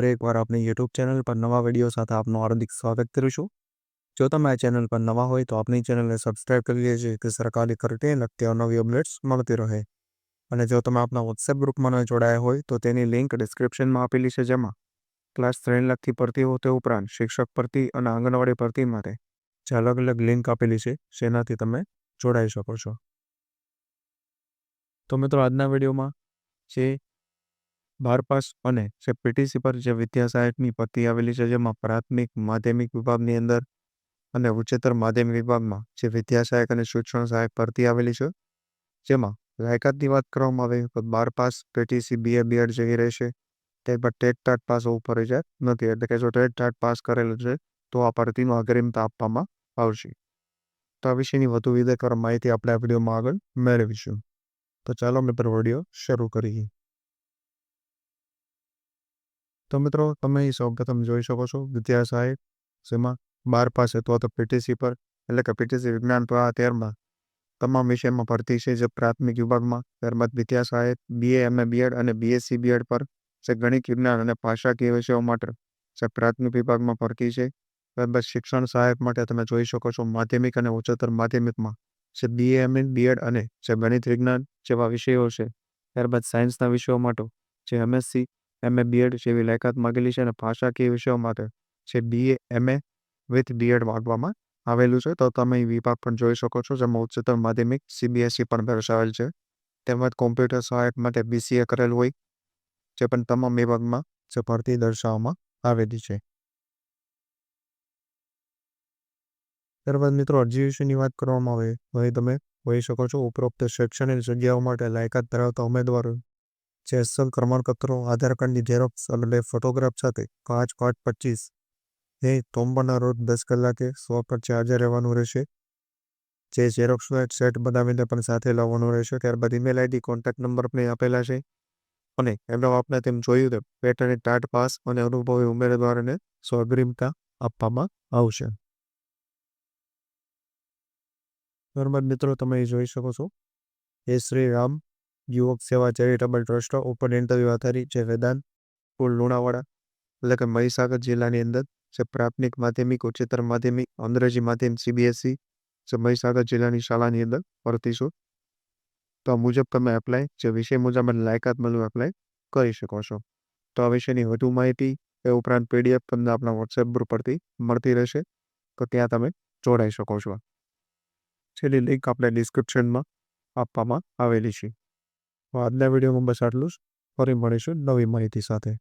ફરી એકવાર આપણી યુટ્યુબ ચેનલ પર નવા વીડિયો સાથે આપનું હાર્દિક સ્વાગત કરું છું. જો તમે આ ચેનલ પર નવા હોય તો આપની ચેનલને સબસ્ક્રાઇબ કરી લેજે કે સરકારી ખર્ચે લગતી નવી અપડેટ્સ મળતી રહે. અને જો તમે આપણા વોટ્સએપ ગ્રુપમાં ન જોડાયા હોય તો તેની લિંક ડિસ્ક્રિપ્શનમાં આપેલી છે જેમાં ક્લાસ ત્રણ પડતી હો તે ઉપરાંત શિક્ષક ભરતી અને આંગણવાડી ભરતી માટે જે અલગ અલગ લિંક આપેલી છે જેનાથી તમે જોડાઈ શકો છો. તો મિત્રો આજના વિડીયોમાં જે બાર પાસ અને જે પીટીસી પર જે વિદ્યા સહાયકની ભરતી આવેલી છે, જેમાં પ્રાથમિક, માધ્યમિક વિભાગની અંદર અને ઉચ્ચતર માધ્યમિક વિભાગમાં જે વિદ્યા સહાયક અને શિક્ષણ સહાયક ભરતી આવેલી છે, જેમાં લાયકાતની વાત કરવામાં આવે તો બાર પાસ પીટીસી, બીએ, બીએડ જેવી રહેશે. ત્યારબાદ ટેટ ટાટ પાસ હોવું ફરજિયાત નથી, એટલે કે જો ટેટ ટાટ પાસ કરેલું છે, તો આ ભરતીનું અગ્રિમતા આપવામાં આવશે. તો આ વિશેની વધુ વિગતવાર માહિતી આપણે આ વિડીયોમાં આગળ મેળવીશું. તો ચાલો મિત્રો વીડિયો શરૂ કરીએ. તો મિત્રો, તમે એ સૌપ્રથમ જોઈ શકો છો, વિદ્યા સહાયક જેમાં બાર પાસ અથવા પીટીસી પર, એટલે કે પીટીસી વિજ્ઞાન પ્રવાહ તેરમાં તમામ વિષયમાં ભરતી છે, જે પ્રાથમિક વિભાગમાં, ત્યારબાદ વિદ્યા સહાયક બીએ એમએ બીએડ અને બીએસસી બીએડ પર, જે ગણિત, વિજ્ઞાન અને ભાષાકીય વિષયો માટે જે પ્રાથમિક વિભાગમાં ભરતી છે. ત્યારબાદ શિક્ષણ સહાયક માટે તમે જોઈ શકો છો, માધ્યમિક અને ઉચ્ચતર માધ્યમિકમાં, જે બીએ એમએ બીએડ અને જે ગણિત, વિજ્ઞાન જેવા વિષયો છે. ત્યારબાદ સાયન્સના વિષયો માટે જે એમએસસી એમએ બીએડ જેવી લાયકાત માગેલી છે અને ભાષાકીય વિષયો માટે જે બીએ એમએ વિથ બીએડ માગવામાં આવેલું છે. તો તમે વિભાગ પણ જોઈ શકો છો, જેમાં ઉચ્ચતર માધ્યમિક સીબીએસઈ પણ દર્શાવેલ છે. તેમજ કોમ્પ્યુટર સહાયક માટે બીસીએ કરેલ હોય, જે પણ તમામ વિભાગમાં જે ભરતી દર્શાવવામાં આવેલી છે. ત્યારબાદ મિત્રો, અરજી વિશેની વાત કરવામાં આવે તો તમે જોઈ શકો છો, ઉપરોક્ત શૈક્ષણિક જગ્યાઓ માટે લાયકાત ધરાવતા ઉમેદવારો જે અસલ પ્રમાણપત્રો આધાર કાર્ડની ઝેરોક્સ અને ફોટોગ્રાફ સાથે પાંચ પાંચ પચીસ. એ તોંબરના રોજ દસ કલાકે સો પર હાજર રહેવાનું રહેશે? જે ઝેરોક્સનો એક સેટ બનાવીને પણ સાથે લાવવાનું રહેશે, ત્યારબાદ ઈમેલ આઈડી, કોન્ટેક્ટ નંબર પણ આપેલા છે. અને એમનો આપને તેમ જોયું તેમ પેટર્ન ટાટ પાસ અને અનુભવી ઉમેદવારોને સ્વગ્રીમતા આપવામાં આવશે. ત્યારબાદ મિત્રો તમે જોઈ શકો છો. એ શ્રી રામ યુવક સેવા ચેરિટેબલ ટ્રસ્ટ ઉપર ઇન્ટરવ્યુ આધારિત જે વેદાંત કુલ લુણાવાડા, એટલે કે મહીસાગર જિલ્લાની અંદર જે પ્રાથમિક માધ્યમિક, ઉચ્ચતર માધ્યમિક, અંગ્રેજી માધ્યમ સીબીએસઈ જે મહીસાગર જિલ્લાની શાળાની અંદર ભરતીશું તો આ મુજબ તમે એપ્લાય જે વિષય મુજબ લાયકાત મળ્યું એપ્લાય કરી શકો છો. તો આ વિશેની વધુ માહિતી એ ઉપરાંત પીડીએફ તમને આપણા વોટ્સએપ ગ્રુપ પરથી મળતી રહેશે. તો ત્યાં તમે જોડાઈ શકો છો. છેલ્લી લિંક આપણે ડિસ્ક્રિપ્શનમાં આપવામાં આવેલી છે. આજના વિડીયોમાં બસ આટલું જ. ફરી મળીશું નવી માહિતી સાથે.